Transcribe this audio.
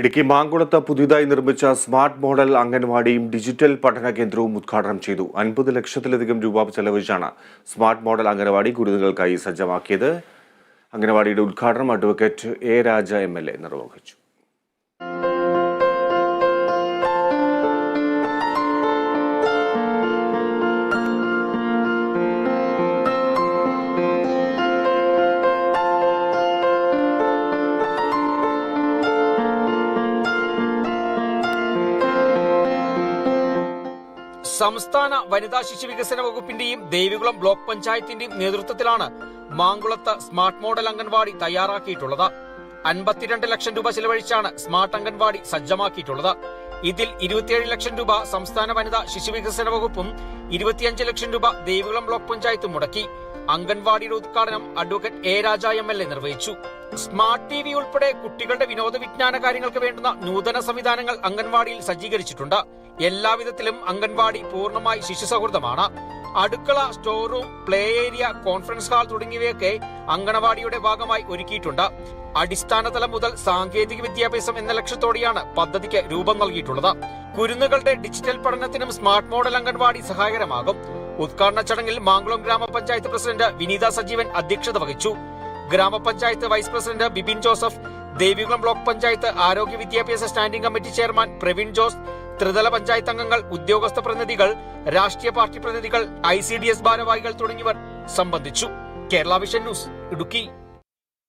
ഇടുക്കി മാങ്കുളത്ത് പുതിയതായി നിർമ്മിച്ച smart model അംഗൻവാടിയും digital പഠന കേന്ദ്രവും ഉദ്ഘാടനം ചെയ്തു. അൻപത് ലക്ഷത്തിലധികം രൂപ ചെലവഴിച്ചാണ് സ്മാർട്ട് മോഡൽ അംഗൻവാടി കുരുന്നുകൾക്കായി സജ്ജമാക്കിയത്. അംഗൻവാടിയുടെ ഉദ്ഘാടനം അഡ്വക്കേറ്റ് എ രാജ എ നിർവഹിച്ചു. സംസ്ഥാന വനിതാ ശിശു വികസന വകുപ്പിന്റെയും ദേവികുളം ബ്ലോക്ക് പഞ്ചായത്തിന്റെയും നേതൃത്വത്തിലാണ് മാങ്കുളത്ത് സ്മാർട്ട് മോഡൽ അംഗൻവാടി തയ്യാറാക്കിയിട്ടുള്ളത്. അൻപത്തിരണ്ട് ലക്ഷം രൂപ ചെലവഴിച്ചാണ് സ്മാർട്ട് അംഗൻവാടി സജ്ജമാക്കിയിട്ടുള്ളത്. ഇതിൽ ഇരുപത്തിയേഴ് ലക്ഷം രൂപ സംസ്ഥാന വനിതാ ശിശു വികസന വകുപ്പും ഇരുപത്തിയഞ്ച് ലക്ഷം രൂപ ദേവികുളം ബ്ലോക്ക് പഞ്ചായത്തും മുടക്കി. അംഗൻവാടിയുടെ ഉദ്ഘാടനം advocate A Raja M L A നിർവഹിച്ചു. സ്മാർട്ട് ടി വി ഉൾപ്പെടെ കുട്ടികളുടെ വിനോദ വിജ്ഞാന കാര്യങ്ങൾക്ക് വേണ്ടുന്ന നൂതന സംവിധാനങ്ങൾ അംഗൻവാടിയിൽ സജ്ജീകരിച്ചിട്ടുണ്ട്. എല്ലാവിധത്തിലും അംഗൻവാടി പൂർണമായി ശിശു സൗഹൃദമാണ് അടുക്കള store room play area conference hall തുടങ്ങിയവയൊക്കെ അംഗനവാടിയുടെ ഭാഗമായി ഒരുക്കിയിട്ടുണ്ട്. അടിസ്ഥാന തലം മുതൽ സാങ്കേതിക വിദ്യാഭ്യാസം എന്ന ലക്ഷ്യത്തോടെയാണ് പദ്ധതിക്ക് രൂപം നൽകിയിട്ടുള്ളത്. കുരുന്നുകളുടെ ഡിജിറ്റൽ പഠനത്തിനും സ്മാർട്ട് മോഡൽ അംഗൻവാടി സഹായകരമാകും. ഉദ്ഘാടന ചടങ്ങിൽ മാങ്കുളം ഗ്രാമപഞ്ചായത്ത് പ്രസിഡന്റ് വിനീത സജീവൻ അധ്യക്ഷത വഹിച്ചു. ഗ്രാമപഞ്ചായത്ത് vice president Bibin Joseph Devikulam block panchayat ആരോഗ്യ വിദ്യാഭ്യാസ standing committee chairman Praveen Jose ത്രിതല പഞ്ചായത്ത് അംഗങ്ങൾ ഉദ്യോഗസ്ഥ പ്രതിനിധികൾ രാഷ്ട്രീയ പാർട്ടി പ്രതിനിധികൾ ഐ സി ഡി എസ് ഭാരവാഹികൾ തുടങ്ങിയവർ സംബന്ധിച്ചു. Kerala vision news Idukki.